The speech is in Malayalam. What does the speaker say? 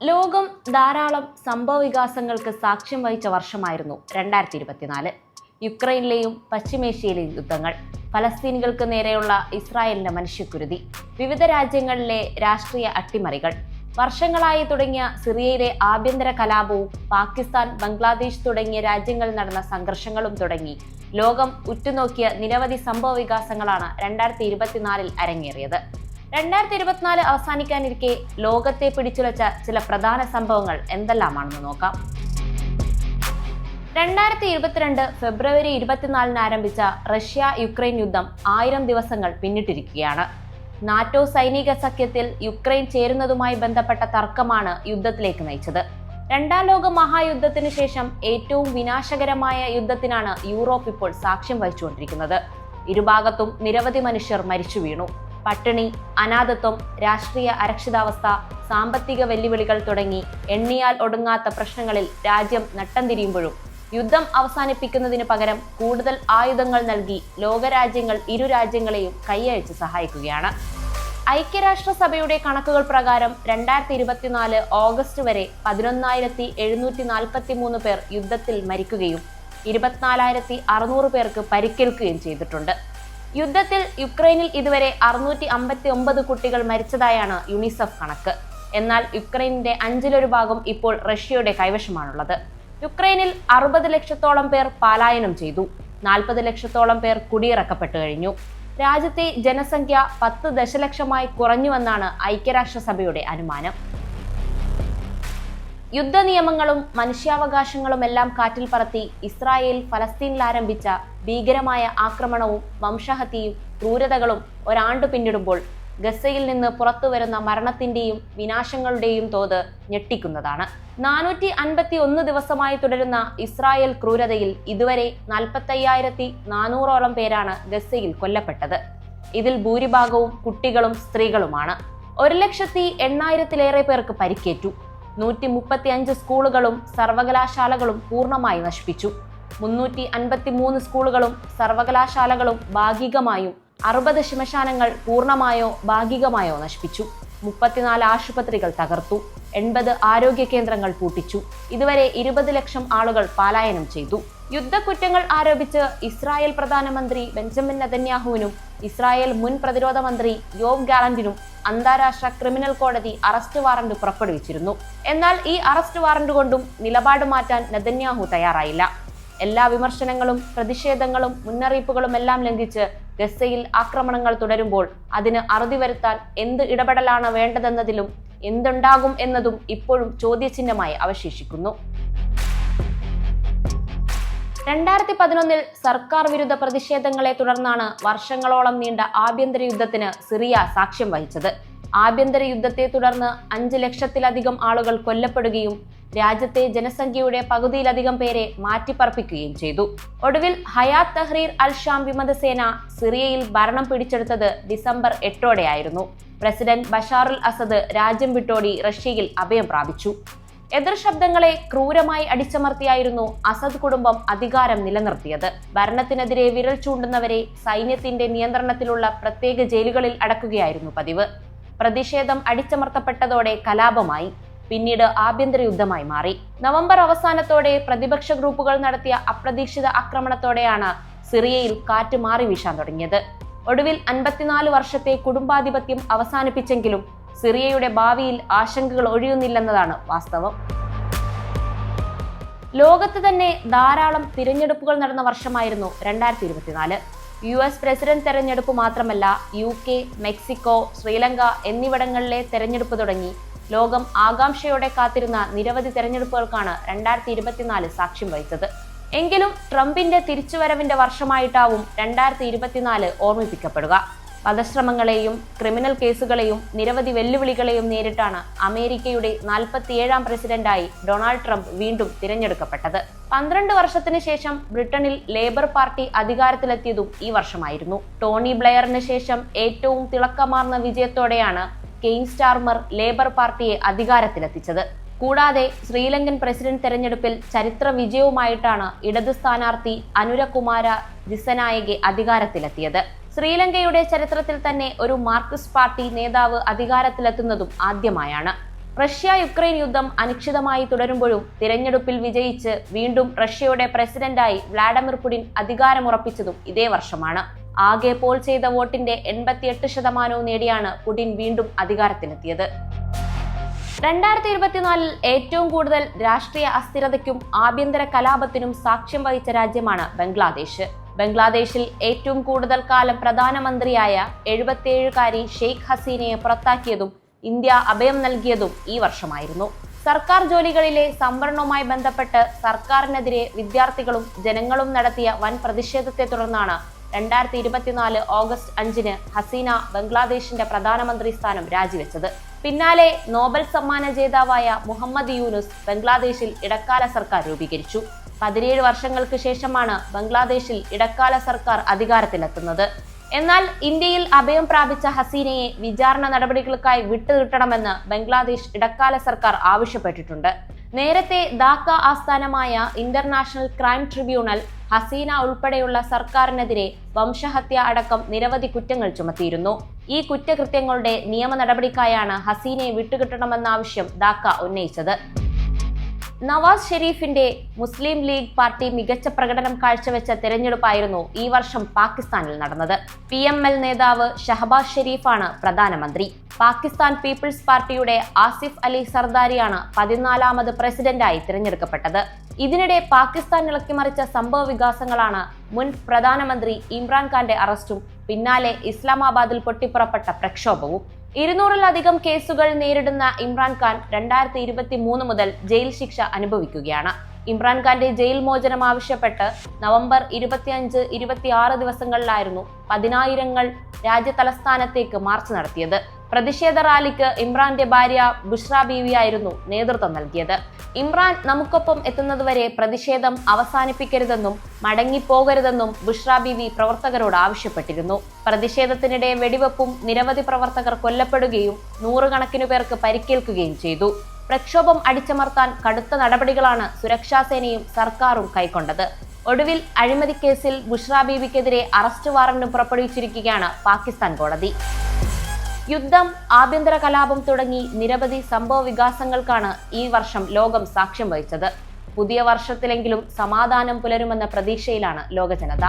ലോകം ധാരാളം സംഭവ വികാസങ്ങൾക്ക് സാക്ഷ്യം വഹിച്ച വർഷമായിരുന്നു രണ്ടായിരത്തി ഇരുപത്തിനാല് യുക്രൈനിലെയും പശ്ചിമേഷ്യയിലെയും യുദ്ധങ്ങൾ ഫലസ്തീനികൾക്ക് നേരെയുള്ള ഇസ്രായേലിന്റെ മനുഷ്യക്കുരുതി വിവിധ രാജ്യങ്ങളിലെ രാഷ്ട്രീയ അട്ടിമറികൾ വർഷങ്ങളായി തുടങ്ങിയ സിറിയയിലെ ആഭ്യന്തര കലാപവും പാകിസ്ഥാൻ ബംഗ്ലാദേശ് തുടങ്ങിയ രാജ്യങ്ങളിൽ നടന്ന സംഘർഷങ്ങളും തുടങ്ങി ലോകം ഉറ്റുനോക്കിയ നിരവധി സംഭവ വികാസങ്ങളാണ് രണ്ടായിരത്തി ഇരുപത്തിനാലിൽ അരങ്ങേറിയത്. രണ്ടായിരത്തി ഇരുപത്തിനാല് അവസാനിക്കാനിരിക്കെ ലോകത്തെ പിടിച്ചുലച്ച ചില പ്രധാന സംഭവങ്ങൾ എന്തെല്ലാമാണെന്ന് നോക്കാം. രണ്ടായിരത്തി ഇരുപത്തിരണ്ട് ഫെബ്രുവരി ഇരുപത്തിനാലിന് ആരംഭിച്ച റഷ്യ യുക്രൈൻ യുദ്ധം ആയിരം ദിവസങ്ങൾ പിന്നിട്ടിരിക്കുകയാണ്. നാറ്റോ സൈനിക സഖ്യത്തിൽ യുക്രൈൻ ചേരുന്നതുമായി ബന്ധപ്പെട്ട തർക്കമാണ് യുദ്ധത്തിലേക്ക് നയിച്ചത്. രണ്ടാം ലോക മഹായുദ്ധത്തിന് ശേഷം ഏറ്റവും വിനാശകരമായ യുദ്ധത്തിനാണ് യൂറോപ്പ് ഇപ്പോൾ സാക്ഷ്യം വഹിച്ചുകൊണ്ടിരിക്കുന്നത്. ഇരുഭാഗത്തും നിരവധി മനുഷ്യർ മരിച്ചു വീണു പട്ടിണി അനാഥത്വം രാഷ്ട്രീയ അരക്ഷിതാവസ്ഥ സാമ്പത്തിക വെല്ലുവിളികൾ തുടങ്ങി എണ്ണിയാൽ ഒടുങ്ങാത്ത പ്രശ്നങ്ങളിൽ രാജ്യം നട്ടം തിരിയുമ്പോഴും യുദ്ധം അവസാനിപ്പിക്കുന്നതിന് പകരം കൂടുതൽ ആയുധങ്ങൾ നൽകി ലോകരാജ്യങ്ങൾ ഇരു രാജ്യങ്ങളെയും കൈയഴിച്ച് സഹായിക്കുകയാണ്. ഐക്യരാഷ്ട്രസഭയുടെ കണക്കുകൾ പ്രകാരം രണ്ടായിരത്തി ഇരുപത്തിനാല് ഓഗസ്റ്റ് വരെ പതിനൊന്നായിരത്തി എഴുന്നൂറ്റി നാൽപ്പത്തി മൂന്ന് പേർ യുദ്ധത്തിൽ മരിക്കുകയും ഇരുപത്തിനാലായിരത്തി അറുന്നൂറ് പേർക്ക് പരിക്കേൽക്കുകയും ചെയ്തിട്ടുണ്ട്. യുദ്ധത്തിൽ യുക്രൈനിൽ ഇതുവരെ അറുന്നൂറ്റി അമ്പത്തി ഒമ്പത് കുട്ടികൾ മരിച്ചതായാണ് യുണിസെഫ് കണക്ക്. എന്നാൽ യുക്രൈനിന്റെ അഞ്ചിലൊരു ഭാഗം ഇപ്പോൾ റഷ്യയുടെ കൈവശമാണുള്ളത്. യുക്രൈനിൽ അറുപത് ലക്ഷത്തോളം പേർ പലായനം ചെയ്തു. നാൽപ്പത് ലക്ഷത്തോളം പേർ കുടിയിറക്കപ്പെട്ടു കഴിഞ്ഞു. രാജ്യത്തെ ജനസംഖ്യ പത്ത് ദശലക്ഷമായി കുറഞ്ഞുവെന്നാണ് ഐക്യരാഷ്ട്രസഭയുടെ അനുമാനം. യുദ്ധ നിയമങ്ങളും മനുഷ്യാവകാശങ്ങളും എല്ലാം കാറ്റിൽ പറത്തി ഇസ്രായേൽ ഫലസ്തീനിൽ ആരംഭിച്ച ഭീകരമായ ആക്രമണവും വംശഹത്യയും ക്രൂരതകളും ഒരാണ്ട് പിന്നിടുമ്പോൾ ഗസയിൽ നിന്ന് പുറത്തുവരുന്ന മരണത്തിന്റെയും വിനാശങ്ങളുടെയും തോത് ഞെട്ടിക്കുന്നതാണ്. നാനൂറ്റി അൻപത്തി ഒന്ന് ദിവസമായി തുടരുന്ന ഇസ്രായേൽ ക്രൂരതയിൽ ഇതുവരെ നാൽപ്പത്തയ്യായിരത്തി നാനൂറോളം പേരാണ് ഗസയിൽ കൊല്ലപ്പെട്ടത്. ഇതിൽ ഭൂരിഭാഗവും കുട്ടികളും സ്ത്രീകളുമാണ്. ഒരു ലക്ഷത്തി എണ്ണായിരത്തിലേറെ പേർക്ക് പരിക്കേറ്റു. നൂറ്റി മുപ്പത്തി അഞ്ച് സ്കൂളുകളും സർവകലാശാലകളും പൂർണമായി നശിപ്പിച്ചു. മുന്നൂറ്റി അൻപത്തി മൂന്ന് സ്കൂളുകളും സർവകലാശാലകളും ഭാഗികമായും അറുപത് ശ്മശാനങ്ങൾ പൂർണമായോ ഭാഗികമായോ നശിപ്പിച്ചു. മുപ്പത്തിനാല് ആശുപത്രികൾ തകർത്തു. എൺപത് ആരോഗ്യ കേന്ദ്രങ്ങൾ പൂട്ടിച്ചു. ഇതുവരെ ഇരുപത് ലക്ഷം ആളുകൾ പലായനം ചെയ്തു. യുദ്ധക്കുറ്റങ്ങൾ ആരോപിച്ച് ഇസ്രായേൽ പ്രധാനമന്ത്രി ബെഞ്ചമിൻ നെതന്യാഹുവിനും ഇസ്രായേൽ മുൻ പ്രതിരോധ മന്ത്രി യോവ് ഗാലന്റിനും അന്താരാഷ്ട്ര ക്രിമിനൽ കോടതി അറസ്റ്റ് വാറണ്ട് പുറപ്പെടുവിച്ചിരുന്നു. എന്നാൽ ഈ അറസ്റ്റ് വാറണ്ട് കൊണ്ടും നിലപാട് മാറ്റാൻ നെതന്യാഹു തയ്യാറായില്ല. എല്ലാ വിമർശനങ്ങളും പ്രതിഷേധങ്ങളും മുന്നറിയിപ്പുകളും എല്ലാം ലംഘിച്ച് ഗസയിൽ ആക്രമണങ്ങൾ തുടരുമ്പോൾ അതിന് അറുതി വരുത്താൻ എന്ത് ഇടപെടലാണ് വേണ്ടതെന്നതിലും എന്തുണ്ടാകും എന്നതും ഇപ്പോഴും ചോദ്യചിഹ്നമായി അവശേഷിക്കുന്നു. രണ്ടായിരത്തി പതിനൊന്നിൽ സർക്കാർ വിരുദ്ധ പ്രതിഷേധങ്ങളെ തുടർന്നാണ് വർഷങ്ങളോളം നീണ്ട ആഭ്യന്തര യുദ്ധത്തിന് സിറിയ സാക്ഷ്യം വഹിച്ചത്. ആഭ്യന്തര യുദ്ധത്തെ തുടർന്ന് അഞ്ച് ലക്ഷത്തിലധികം ആളുകൾ കൊല്ലപ്പെടുകയും രാജ്യത്തെ ജനസംഖ്യയുടെ പകുതിയിലധികം പേരെ മാറ്റിപ്പറപ്പിക്കുകയും ചെയ്തു. ഒടുവിൽ ഹയാത്ത് തഹ്രീർ അൽ ഷാം വിമതസേന സിറിയയിൽ ഭരണം പിടിച്ചെടുത്തത് ഡിസംബർ എട്ടോടെയായിരുന്നു. പ്രസിഡന്റ് ബഷാറുൽ അസദ് രാജ്യം വിട്ടോടി റഷ്യയിൽ അഭയം പ്രാപിച്ചു. എതിർ ശബ്ദങ്ങളെ ക്രൂരമായി അടിച്ചമർത്തിയായിരുന്നു അസദ് കുടുംബം അധികാരം നിലനിർത്തിയത്. ഭരണത്തിനെതിരെ വിരൽ ചൂണ്ടുന്നവരെ സൈന്യത്തിന്റെ നിയന്ത്രണത്തിലുള്ള പ്രത്യേക ജയിലുകളിൽ അടക്കുകയായിരുന്നു പതിവ്. പ്രതിഷേധം അടിച്ചമർത്തപ്പെട്ടതോടെ കലാപമായി. പിന്നീട് ആഭ്യന്തര യുദ്ധമായി മാറി. നവംബർ അവസാനത്തോടെ പ്രതിപക്ഷ ഗ്രൂപ്പുകൾ നടത്തിയ അപ്രതീക്ഷിത ആക്രമണത്തോടെയാണ് സിറിയയിൽ കാറ്റ് മാറി വീശാൻ തുടങ്ങിയത്. ഒടുവിൽ അൻപത്തിനാല് വർഷത്തെ കുടുംബാധിപത്യം അവസാനിപ്പിച്ചെങ്കിലും സിറിയയുടെ ഭാവിയിൽ ആശങ്കകൾ ഒഴിയുന്നില്ലെന്നതാണ് വാസ്തവം. ലോകത്ത് തന്നെ ധാരാളം തിരഞ്ഞെടുപ്പുകൾ നടന്ന വർഷമായിരുന്നു രണ്ടായിരത്തി ഇരുപത്തിനാല് യു എസ് പ്രസിഡന്റ് തെരഞ്ഞെടുപ്പ് മാത്രമല്ല യു കെ മെക്സിക്കോ ശ്രീലങ്ക എന്നിവിടങ്ങളിലെ തെരഞ്ഞെടുപ്പ് തുടങ്ങി. ലോകം ആകാംക്ഷയോടെ കാത്തിരുന്ന നിരവധി തെരഞ്ഞെടുപ്പുകൾക്കാണ് രണ്ടായിരത്തി ഇരുപത്തിനാല് സാക്ഷ്യം വഹിച്ചത്. എങ്കിലും ട്രംപിന്റെ തിരിച്ചുവരവിന്റെ വർഷമായിട്ടാവും രണ്ടായിരത്തി ഇരുപത്തിനാല് ഓർമ്മിപ്പിക്കപ്പെടുക. വധശ്രമങ്ങളെയും ക്രിമിനൽ കേസുകളെയും നിരവധി വെല്ലുവിളികളെയും നേരിട്ടാണ് അമേരിക്കയുടെ നാൽപ്പത്തിയേഴാം പ്രസിഡന്റായി ഡൊണാൾഡ് ട്രംപ് വീണ്ടും തിരഞ്ഞെടുക്കപ്പെട്ടത്. പന്ത്രണ്ട് വർഷത്തിന് ശേഷം ബ്രിട്ടനിൽ ലേബർ പാർട്ടി അധികാരത്തിലെത്തിയതും ഈ വർഷമായിരുന്നു. ടോണി ബ്ലെയറിന് ശേഷം ഏറ്റവും തിളക്കമാർന്ന വിജയത്തോടെയാണ് കെയിൻ സ്റ്റാർമർ ലേബർ പാർട്ടിയെ അധികാരത്തിലെത്തിച്ചത്. കൂടാതെ ശ്രീലങ്കൻ പ്രസിഡന്റ് തെരഞ്ഞെടുപ്പിൽ ചരിത്ര വിജയവുമായിട്ടാണ് ഇടത് സ്ഥാനാർത്ഥി അനുരകുമാര ദിസനായകെ അധികാരത്തിലെത്തിയത്. ശ്രീലങ്കയുടെ ചരിത്രത്തിൽ തന്നെ ഒരു മാർക്സിസ്റ്റ് പാർട്ടി നേതാവ് അധികാരത്തിലെത്തുന്നതും ആദ്യമായാണ്. റഷ്യ യുക്രൈൻ യുദ്ധം അനിശ്ചിതമായി തുടരുമ്പോഴും തിരഞ്ഞെടുപ്പിൽ വിജയിച്ച് വീണ്ടും റഷ്യയുടെ പ്രസിഡന്റായി വ്ളാഡിമിർ പുടിൻ അധികാരമുറപ്പിച്ചതും ഇതേ വർഷമാണ്. ആകെ പോൾ ചെയ്ത വോട്ടിന്റെ എൺപത്തിയെട്ട് ശതമാനവും നേടിയാണ് പുടിൻ വീണ്ടും അധികാരത്തിലെത്തിയത്. രണ്ടായിരത്തി ഇരുപത്തിനാലിൽ ഏറ്റവും കൂടുതൽ രാഷ്ട്രീയ അസ്ഥിരതയ്ക്കും ആഭ്യന്തര കലാപത്തിനും സാക്ഷ്യം വഹിച്ച രാജ്യമാണ് ബംഗ്ലാദേശ്. ബംഗ്ലാദേശിൽ ഏറ്റവും കൂടുതൽ കാലം പ്രധാനമന്ത്രിയായ എഴുപത്തിയേഴുകാരി ഷെയ്ഖ് ഹസീനയെ പുറത്താക്കിയതും ഇന്ത്യ അഭയം നൽകിയതും ഈ വർഷമായിരുന്നു. സർക്കാർ ജോലികളിലെ സംവരണവുമായി ബന്ധപ്പെട്ട് സർക്കാരിനെതിരെ വിദ്യാർത്ഥികളും ജനങ്ങളും നടത്തിയ വൻ പ്രതിഷേധത്തെ തുടർന്നാണ് രണ്ടായിരത്തി ഇരുപത്തിനാല് ഓഗസ്റ്റ് അഞ്ചിന് ഹസീന ബംഗ്ലാദേശിന്റെ പ്രധാനമന്ത്രി സ്ഥാനം രാജിവെച്ചത്. പിന്നാലെ നോബൽ സമ്മാന ജേതാവായ മുഹമ്മദ് യൂനുസ് ബംഗ്ലാദേശിൽ ഇടക്കാല സർക്കാർ രൂപീകരിച്ചു. പതിനേഴ് വർഷങ്ങൾക്ക് ശേഷമാണ് ബംഗ്ലാദേശിൽ ഇടക്കാല സർക്കാർ അധികാരത്തിലെത്തുന്നത്. എന്നാൽ ഇന്ത്യയിൽ അഭയം പ്രാപിച്ച ഹസീനയെ വിചാരണ നടപടികൾക്കായി വിട്ടുകിട്ടണമെന്ന് ബംഗ്ലാദേശ് ഇടക്കാല സർക്കാർ ആവശ്യപ്പെട്ടിട്ടുണ്ട്. നേരത്തെ ധാക്ക ആസ്ഥാനമായ ഇന്റർനാഷണൽ ക്രൈം ട്രിബ്യൂണൽ ഹസീന ഉൾപ്പെടെയുള്ള സർക്കാരിനെതിരെ വംശഹത്യ അടക്കം നിരവധി കുറ്റങ്ങൾ ചുമത്തിയിരുന്നു. ഈ കുറ്റകൃത്യങ്ങളുടെ നിയമ നടപടിക്കായാണ് ഹസീനയെ വിട്ടുകിട്ടണമെന്ന ആവശ്യം ധാക്ക ഉന്നയിച്ചത്. നവാസ് ഷെരീഫിന്റെ മുസ്ലിം ലീഗ് പാർട്ടി മികച്ച പ്രകടനം കാഴ്ചവെച്ച തെരഞ്ഞെടുപ്പായിരുന്നു ഈ വർഷം പാകിസ്ഥാനിൽ നടന്നത്. പി എം എൽ നേതാവ് ഷഹബാസ് ഷെരീഫാണ് പ്രധാനമന്ത്രി. പാകിസ്ഥാൻ പീപ്പിൾസ് പാർട്ടിയുടെ ആസിഫ് അലി സർദാരിയാണ് പതിനാലാമത് പ്രസിഡന്റായി തിരഞ്ഞെടുക്കപ്പെട്ടത്. ഇതിനിടെ പാകിസ്ഥാൻ ഇളക്കിമറിച്ച സംഭവ വികാസങ്ങളാണ് മുൻ പ്രധാനമന്ത്രി ഇമ്രാൻഖാന്റെ അറസ്റ്റും പിന്നാലെ ഇസ്ലാമാബാദിൽ പൊട്ടിപ്പുറപ്പെട്ട പ്രക്ഷോഭവും. ഇരുന്നൂറിലധികം കേസുകൾ നേരിടുന്ന ഇമ്രാൻഖാൻ രണ്ടായിരത്തി ഇരുപത്തി മൂന്ന് മുതൽ ജയിൽ ശിക്ഷ അനുഭവിക്കുകയാണ്. ഇമ്രാൻഖാന്റെ ജയിൽ മോചനം ആവശ്യപ്പെട്ട് നവംബർ ഇരുപത്തിയഞ്ച് ഇരുപത്തിയാറ് ദിവസങ്ങളിലായിരുന്നു പതിനായിരങ്ങൾ രാജ്യതലസ്ഥാനത്തേക്ക് മാർച്ച് നടത്തിയത്. പ്രതിഷേധ റാലിക്ക് ഇമ്രാന്റെ ഭാര്യ ബുഷ്ര ബീവിയായിരുന്നു നേതൃത്വം നൽകിയത്. ഇമ്രാൻ നമുക്കൊപ്പം എത്തുന്നതുവരെ പ്രതിഷേധം അവസാനിപ്പിക്കരുതെന്നും മടങ്ങിപ്പോകരുതെന്നും ബുഷ്ര ബീവി പ്രവർത്തകരോട് ആവശ്യപ്പെട്ടിരുന്നു. പ്രതിഷേധത്തിനിടെ വെടിവെപ്പും നിരവധി പ്രവർത്തകർ കൊല്ലപ്പെടുകയും നൂറുകണക്കിനു പേർക്ക് പരിക്കേൽക്കുകയും ചെയ്തു. പ്രക്ഷോഭം അടിച്ചമർത്താൻ കടുത്ത നടപടികളാണ് സുരക്ഷാസേനയും സർക്കാരും കൈക്കൊണ്ടത്. ഒടുവിൽ അഴിമതി കേസിൽ ബുഷ്ര ബീവിക്കെതിരെ അറസ്റ്റ് വാറന്റും പുറപ്പെടുവിച്ചിരിക്കുകയാണ് പാകിസ്ഥാൻ കോടതി. യുദ്ധം ആഭ്യന്തര കലാപം തുടങ്ങി നിരവധി സംഭവ വികാസങ്ങൾക്കാണ് ഈ വർഷം ലോകം സാക്ഷ്യം വഹിച്ചത്. പുതിയ വർഷത്തിലെങ്കിലും സമാധാനം പുലരുമെന്ന പ്രതീക്ഷയിലാണ് ലോക ജനത